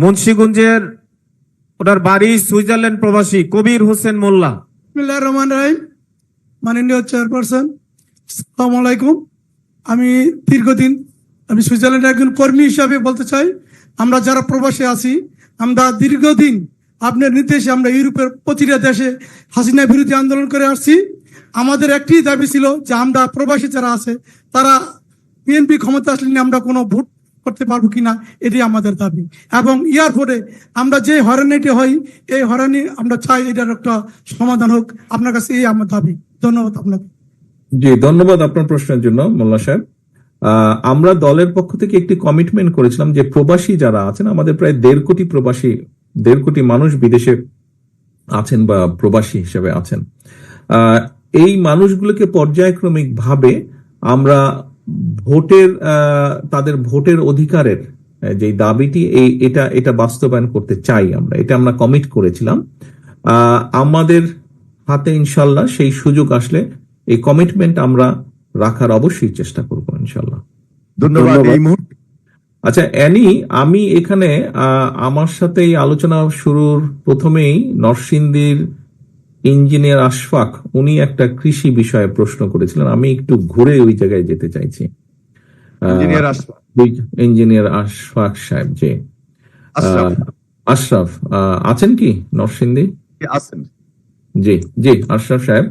মুন্সিগঞ্জের ওটার বাড়ি সুইজারল্যান্ড প্রবাসী কবির হোসেন মোল্লা। রহমান রহিম। মাননীয় চেয়ারপারসন, আসসালামু আলাইকুম। আমি দীর্ঘদিন আমি সুইজারল্যান্ডের একজন কর্মী হিসাবে বলতে চাই, আমরা যারা প্রবাসে আছি, আমরা দীর্ঘদিন আপনার নির্দেশে আমরা ইউরোপের প্রতিটা দেশে হাসিনা বিরোধী আন্দোলন করে আসছি। আমাদের একটি দাবি ছিল যে আমরা প্রবাসী যারা আছে, তারা বিএনপি ক্ষমতা আসলে আমরা কোনো ভোট করতে পারব কিনা এটি আমাদের দাবি। এবং ইয়ার পরে আমরা যে হয়রানিটি হই, এই হয়রানি আমরা চাই এটার একটা সমাধান হোক। আপনার কাছে এই আমার দাবি। ধন্যবাদ আপনাকে। জি, ধন্যবাদ আপনার প্রশ্নের জন্য, মোল্লা সাহেব। আমরা দলের পক্ষ থেকে একটি কমিটমেন্ট করেছিলাম যে প্রবাসী যারা আছেন, আমাদের প্রায় দেড় কোটি প্রবাসী, দেড় কোটি মানুষ বিদেশে আছেন বা প্রবাসী হিসেবে আছেন। এই মানুষগুলোকে পর্যায়ক্রমিক ভাবে আমরা ভোটের তাদের ভোটের অধিকারের যে দাবিটি এই এটা এটা বাস্তবায়ন করতে চাই আমরা। এটা আমরা কমিট করেছিলাম। আমাদের হাতে ইনশাল্লাহ সেই সুযোগ আসলে এই কমিটমেন্ট আমরা রাখার অবশ্যই চেষ্টা করব ইনশাল্লাহ। ধন্যবাদ এই মুহূর্তে। আচ্ছা অ্যানি আমি এখানে আহ, আমার সাথে এই আলোচনা শুরুর প্রথমেই নরসিংদীর ইঞ্জিনিয়ার আশফাক উনি একটা কৃষি বিষয়ে প্রশ্ন করেছিলেন। আমি একটু ঘুরে ওই জায়গায় যেতে চাইছি। ইঞ্জিনিয়ার আশফাক। সাহেব জি। আশরাফ। আছেন কি নরসিংদী? আছেন। জি জি আশরাফ সাহেব।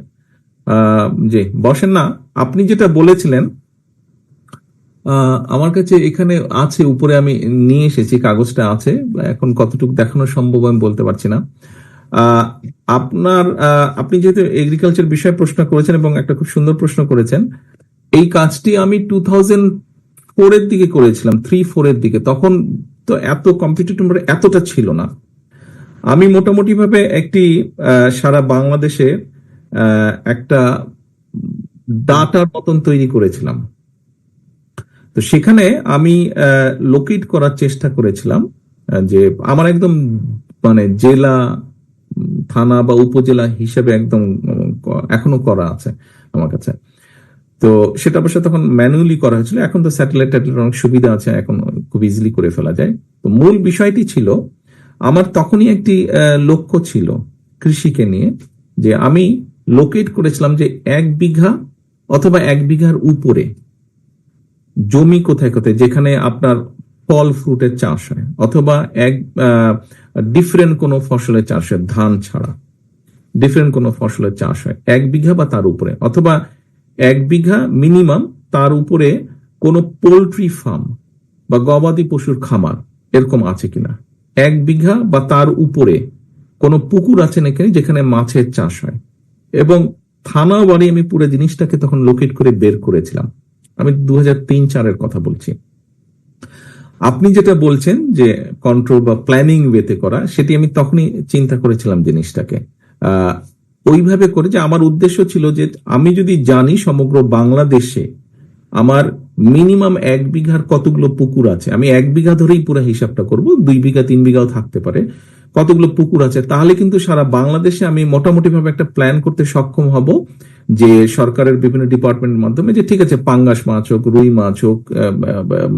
জি বসেন না। আপনি যেটা বলেছিলেন আহ, আমার কাছে এখানে আছে উপরে আমি নিয়ে এসেছি কাগজটা আছে। এখন কতটুকু দেখানো সম্ভব আমি বলতে পারছি না। আপনার আপনি যেহেতু এগ্রিকালচার বিষয়ে প্রশ্ন করেছেন এবং একটা খুব সুন্দর প্রশ্ন করেছেন, এই কাজটি আমি টু থাউজেন্ড ফোরের দিকে করেছিলাম থ্রি ফোরের দিকে। তখন তো এত নম্বর এতটা ছিল না। আমি মোটামুটি ভাবে একটি সারা বাংলাদেশে একটা ডাটার মতন তৈরি করেছিলাম। তো সেখানে আমি লোকেট করার চেষ্টা করেছিলাম যে আমার একদম মানে জেলা থানা বা উপজেলা হিসেবে একদম এখনও করা আছে আমার কাছে। তো সেটা অবশ্য তখন ম্যানুয়ালি করা হয়েছিল। এখন তো স্যাটেলাইট ট্যাটেলাইট অনেক সুবিধা আছে, এখন খুব ইজিলি করে ফেলা যায়। তো মূল বিষয়টি ছিল, আমার তখনই একটি লক্ষ্য ছিল কৃষিকে নিয়ে, যে আমি লোকেট করেছিলাম যে এক বিঘা অথবা এক বিঘার উপরে জমি কোথায় কোথায়, যেখানে আপনার ফল ফ্রুটের চাষ হয়। অথবা এক ডিফারেন্ট কোনো ফসলের চাষ হয় ধান ছাড়া। ডিফারেন্ট কোনো ফসলের চাষ হয় এক বিঘা বা তার উপরে, অথবা এক বিঘা মিনিমাম তার উপরে কোনো পোলট্রি ফার্ম বা গবাদি পশুর খামার এরকম আছে কিনা। এক বিঘা বা তার উপরে কোনো পুকুর আছে নাকি যেখানে মাছের চাষ হয়। এবং থানা বাড়ি আমি পুরো জিনিসটাকে তখন লোকেট করে বের করেছিলাম। আমি দু হাজার তিন চারের কথা বলছি। আপনি যেটা বলছেন যে কন্ট্রোল বা প্ল্যানিং ওয়েতে করা, সেটি আমি তখনই চিন্তা করেছিলাম জিনিসটাকে। ওইভাবে করে যে আমার উদ্দেশ্য ছিল যে আমি যদি জানি সমগ্র বাংলাদেশে আমার মিনিমাম এক বিঘার কতগুলো পুকুর আছে, আমি এক বিঘা ধরেই পুরো হিসাবটা করব, দুই বিঘা, তিন বিঘাও থাকতে পারে, কতগুলো পুকুর আছে, তাহলে কিন্তু সারা বাংলাদেশে আমি মোটামুটি ভাবে একটা প্ল্যান করতে সক্ষম হব। যে সরকারের বিভিন্ন ডিপার্টমেন্টের মাধ্যমে যে ঠিক আছে, পাঙ্গাস মাছ হোক, রুই মাছ হোক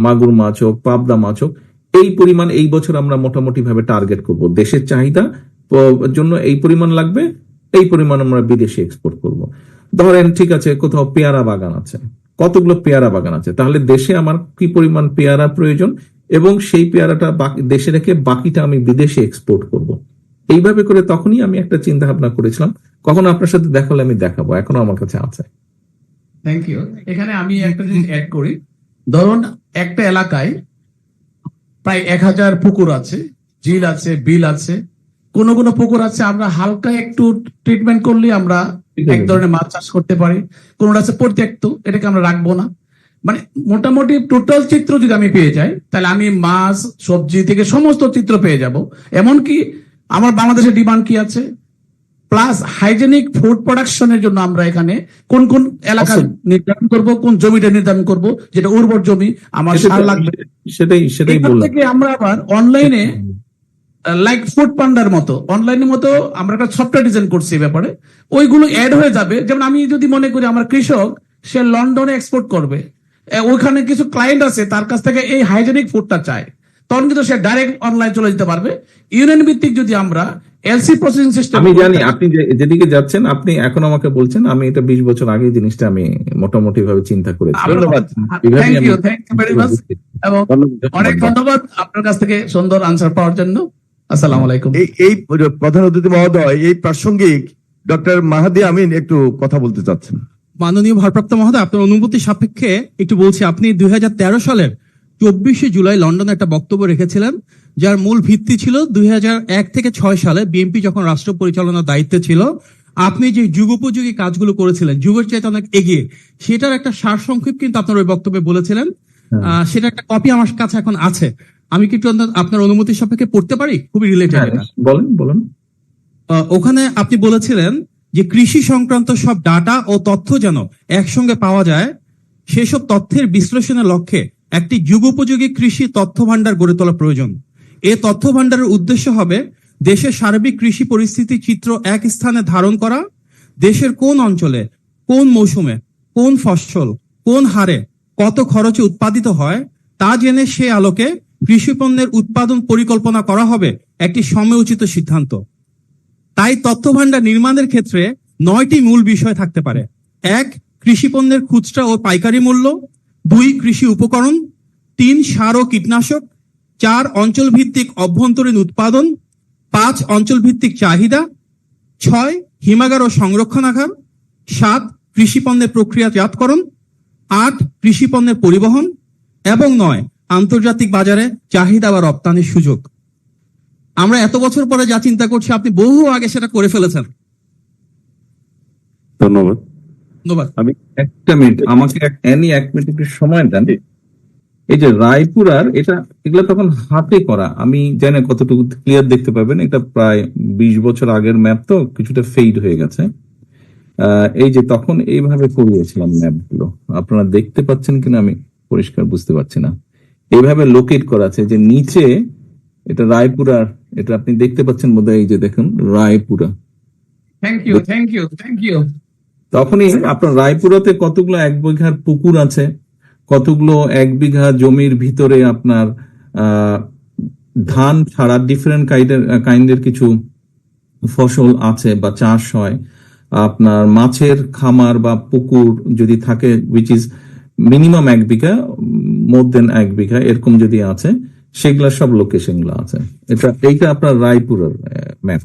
মাগুর মাছ হোক, পাবদা মাছ হোক, এই পরিমাণ এই বছর আমরা মোটামুটি ভাবে টার্গেট করব। দেশের চাহিদা জন্য এই পরিমাণ লাগবে, এই পরিমাণ আমরা বিদেশে এক্সপোর্ট করব। ধরেন ঠিক আছে, কোথাও পেয়ারা বাগান আছে। কতগুলো পেয়ারা বাগান আছে? তাহলে দেশে আমার কি পরিমাণ পেয়ারা প্রয়োজন? এবং সেই পেয়ারাটা দেশে রেখে বাকিটা আমি বিদেশে এক্সপোর্ট করব। এইভাবে করে তখনই আমি একটা চিন্তা ভাবনা করেছিলাম কখনো আপনার সাথে দেখা হলে আমি দেখাবো এখনও আমার কাছে আছে। থ্যাংক ইউ এখানে আমি একটা জিনিস অ্যাড করি। ধরুন একটা এলাকায় প্রায় এক হাজার পুকুর আছে ঝিল আছে বিল আছে। কোন কোন পুকুর আছে আমরা হালকা একটু ট্রিটমেন্ট করলে আমরা এক ধরনের মাছ চাষ করতে পারি। কোনটা আছে পরিত্যক্ত এটাকে আমরা রাখব না। মানে মোটামুটি টোটাল চিত্র যদি আমি পেয়ে যাই তাহলে আমি মাছ সবজি থেকে সমস্ত চিত্র পেয়ে যাব। এমনকি আমার বাংলাদেশের ডিমান্ড কি আছে? প্লাস হাইজেনিক ফুড প্রোডাকশনের জন্য আমরা এখানে কোন কোন এলাকা নির্ধারণ করব কোন জমিটা নির্ধারণ করব যেটা উর্বর জমি আমার সার লাগবে। সেটাই সেটাই থেকে আমরা আবার অনলাইনে লাইক ফুড পান্ডার মতো অনলাইনের মতো আমরা একটা সফটওয়্যার ডিজাইন করছি ব্যাপারে। ওইগুলো অ্যাড হয়ে যাবে। যেমন আমি যদি মনে করি আমার কৃষক সে লন্ডনে এক্সপোর্ট করবে। ওইখানে কিছু ক্লায়েন্ট আছে তার কাছ থেকে এই হাইজেনিক ফুডটা চায়। তখন কিন্তু সে ডাইরেক্ট অনলাইন চলে যেতে পারবে। ইউনিয়ন ভিত্তিক যদি আমরা এলসি প্রসেসিং সিস্টেম আমি জানি আপনি যেদিকে যাচ্ছেন আপনি এখন আমাকে বলছেন আমি এটা বিশ বছর আগে জিনিসটা আমি মোটামুটি ভাবে চিন্তা করেছি। ধন্যবাদ। Thank you thank you very much এবং অনেক ধন্যবাদ আপনার কাছ থেকে সুন্দর আনসার পাওয়ার জন্য। আসসালামু আলাইকুম। এই এই প্রধান অতিথি মহোদয় এই প্রাসঙ্গিক ডক্টর মাহাদি আমিন একটু কথা বলতে চাচ্ছেন। মাননীয় ভারপ্রাপ্ত মহোদয় আপনার অনুমতি সাপেক্ষে একটু বলছি। আপনি দুই সালের চব্বিশে জুলাই লন্ডনে একটা বক্তব্য রেখেছিলেন যার মূল ভিত্তি ছিল দুই হাজার এক থেকে ছয় সালে বিএনপি যখন রাষ্ট্র পরিচালনার দায়িত্বে ছিল আপনি যে যুগোপযোগী কাজগুলো করেছিলেন যুগের চাইতে অনেক এগিয়ে সেটার একটা সার সংক্ষেপ কিন্তু আপনার ওই বক্তব্যে বলেছিলেন। আহ, সেটা একটা কপি আমার কাছে এখন আছে। আমি কি একটু আপনার অনুমতি সাপেক্ষে পড়তে পারি? খুবই রিলেটেড বলেন বলেন। ওখানে আপনি বলেছিলেন যে কৃষি সংক্রান্ত সব ডাটা ও তথ্য যেন একসঙ্গে পাওয়া যায় সেসব তথ্যের বিশ্লেষণের লক্ষ্যে একটি যুগোপযোগী কৃষি তথ্য ভাণ্ডার গড়ে তোলা প্রয়োজন। এ তথ্য ভাণ্ডারের উদ্দেশ্য হবে দেশের সার্বিক কৃষি পরিস্থিতি চিত্র এক স্থানে ধারণ করা, দেশের কোন অঞ্চলে, কোন মৌসুমে, কোন ফসল, কোন হারে কত খরচে উৎপাদিত হয়, তা জেনে সে আলোকে কৃষি পণ্যের উৎপাদন পরিকল্পনা করা হবে একটি সময়োচিত সিদ্ধান্ত। তাই তথ্য ভান্ডার নির্মাণের ক্ষেত্রে নয়টি মূল বিষয় থাকতে পারে। এক, কৃষি পণ্যের খুচরা ও পাইকারি মূল্য। দুই কৃষি উপকরণ, তিন সার ও কীটনাশক, চার অঞ্চল ভিত্তিক অভ্যন্তরীণ উৎপাদন, পাঁচ অঞ্চল ভিত্তিক চাহিদা, ছয় হিমাগার ও সংরক্ষণাগার সাত কৃষি পণ্যের প্রক্রিয়াজাতকরণ, আট কৃষি পণ্যের পরিবহন এবং নয় আন্তর্জাতিক বাজারে চাহিদা বা রপ্তানির সুযোগ। আমরা এত বছর পরে যা চিন্তা করছি, আপনি বহু আগে সেটা করে ফেলেছেন। ধন্যবাদ। ধন্যবাদ। একটা মিনিট আমাকে এনি এক মিনিট একটু সময় দেন। এই যে রায়পুরার এটা এগুলো তখন হাতে করা। আমি জানি না কতটুকু ক্লিয়ার দেখতে পাবেন। এটা প্রায় বিশ বছর আগের ম্যাপ তো কিছুটা ফেইড হয়ে গেছে। আহ, এই যে তখন এইভাবে করিয়েছিলাম ম্যাপগুলো আপনারা দেখতে পাচ্ছেন কিনা আমি পরিষ্কার বুঝতে পারছি না। এইভাবে লোকেট করা আছে যে নিচে এটা রায়পুরার এটা আপনি দেখতে পাচ্ছেন বোধহয় এই যে দেখুন Raipura. Thank you thank you thank you তখনই আপনার রায়পুরাতে কতগুলো এক বিঘার পুকুর আছে? কতগুলো এক বিঘা জমির ভিতরে আপনার ধান ছাড়া ডিফারেন্ট কাইন্ডের কাইন্ডের কিছু ফসল আছে বা চাষ হয়? আপনার মাছের খামার বা পুকুর যদি থাকে উইচ ইজ মিনিমাম এক বিঘা মোর দেন এক বিঘা, এরকম যদি আছে, সেগুলা সব লোকেশনগুলো আছে। এটা, এইটা আপনার রায়পুরের ম্যাপ